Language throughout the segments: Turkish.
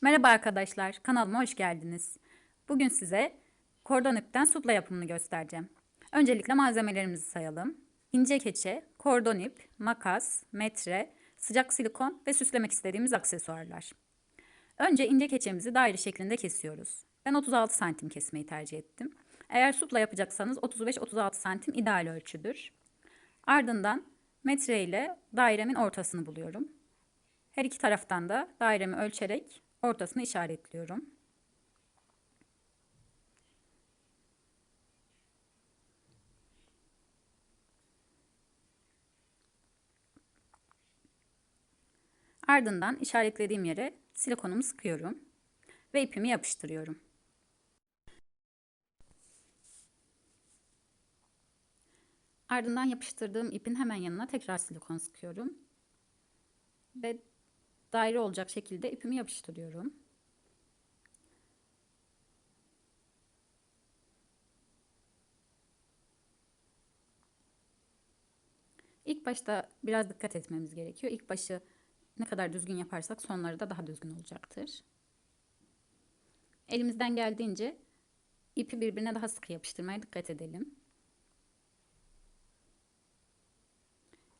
Merhaba arkadaşlar, kanalıma hoş geldiniz. Bugün size kordon ipten supla yapımını göstereceğim. Öncelikle malzemelerimizi sayalım. İnce keçe, kordon ip, makas, metre, sıcak silikon ve süslemek istediğimiz aksesuarlar. Önce ince keçemizi daire şeklinde kesiyoruz. Ben 36 santim kesmeyi tercih ettim. Eğer supla yapacaksanız 35-36 santim ideal ölçüdür. Ardından metre ile dairemin ortasını buluyorum. Her iki taraftan da dairemi ölçerek ortasını işaretliyorum. Ardından işaretlediğim yere silikonumu sıkıyorum ve ipimi yapıştırıyorum. Ardından yapıştırdığım ipin hemen yanına tekrar silikon sıkıyorum. Ve daire olacak şekilde ipimi yapıştırıyorum. İlk başta biraz dikkat etmemiz gerekiyor. İlk başı ne kadar düzgün yaparsak sonları da daha düzgün olacaktır. Elimizden geldiğince ipi birbirine daha sıkı yapıştırmaya dikkat edelim.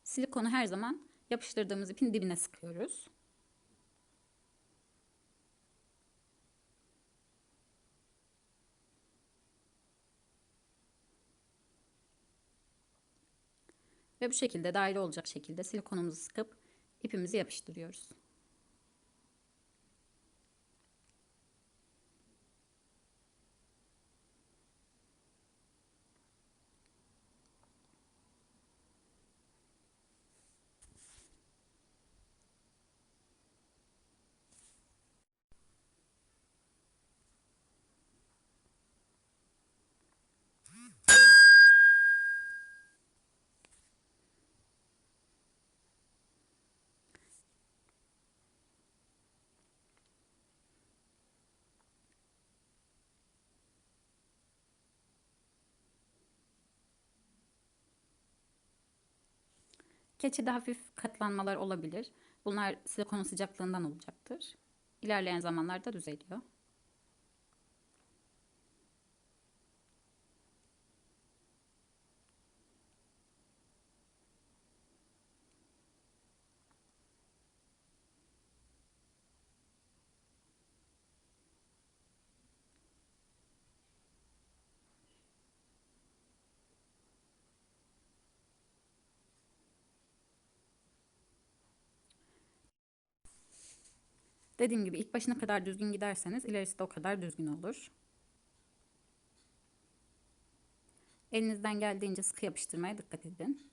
Silikonu her zaman yapıştırdığımız ipin dibine sıkıyoruz. Ve bu şekilde daire olacak şekilde silikonumuzu sıkıp ipimizi yapıştırıyoruz. Keçide hafif katlanmalar olabilir. Bunlar silikonun sıcaklığından olacaktır. İlerleyen zamanlarda düzeliyor. Dediğim gibi ilk başına kadar düzgün giderseniz ilerisi de o kadar düzgün olur. Elinizden geldiğince sıkı yapıştırmaya dikkat edin.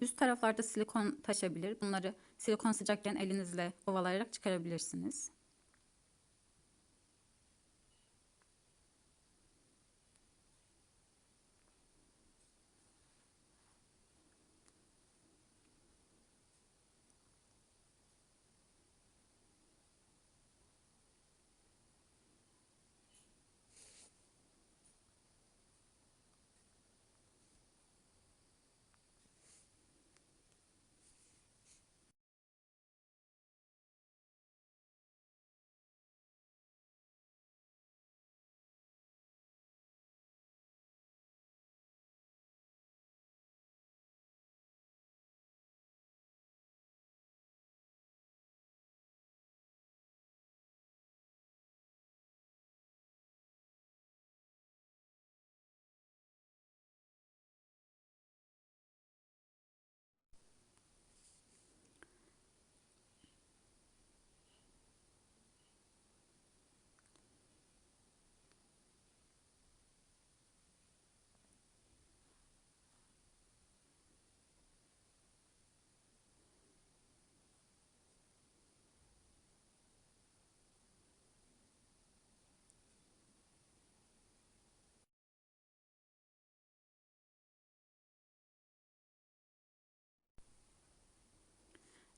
Üst taraflarda silikon taşabilir. Bunları silikon sıcakken elinizle ovalayarak çıkarabilirsiniz.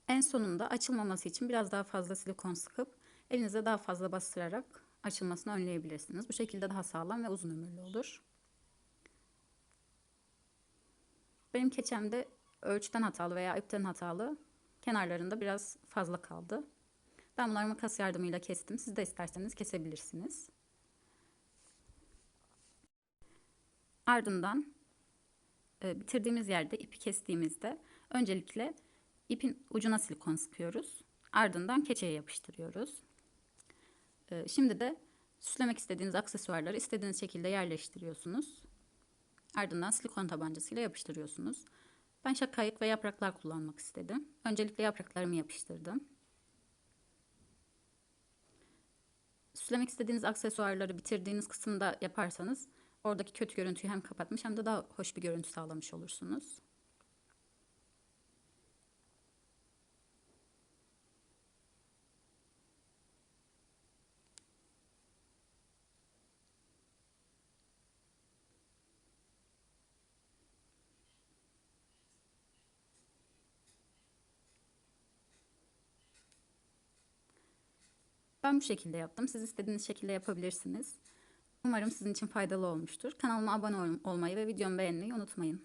En sonunda açılmaması için biraz daha fazla silikon sıkıp elinize daha fazla bastırarak açılmasını önleyebilirsiniz. Bu şekilde daha sağlam ve uzun ömürlü olur. Benim keçemde ölçüden hatalı veya ipten hatalı kenarlarında biraz fazla kaldı. Ben bunları makas yardımıyla kestim. Siz de isterseniz kesebilirsiniz. Ardından e, bitirdiğimiz yerde ipi kestiğimizde öncelikle ipin ucuna silikon sıkıyoruz. Ardından keçeye yapıştırıyoruz. E, şimdi de süslemek istediğiniz aksesuarları istediğiniz şekilde yerleştiriyorsunuz. Ardından silikon tabancasıyla yapıştırıyorsunuz. Ben şakayık ve yapraklar kullanmak istedim. Öncelikle yapraklarımı yapıştırdım. Süslemek istediğiniz aksesuarları bitirdiğiniz kısımda yaparsanız oradaki kötü görüntüyü hem kapatmış hem de daha hoş bir görüntü sağlamış olursunuz. Ben bu şekilde yaptım. Siz istediğiniz şekilde yapabilirsiniz. Umarım sizin için faydalı olmuştur. Kanalıma abone olmayı ve videomu beğenmeyi unutmayın.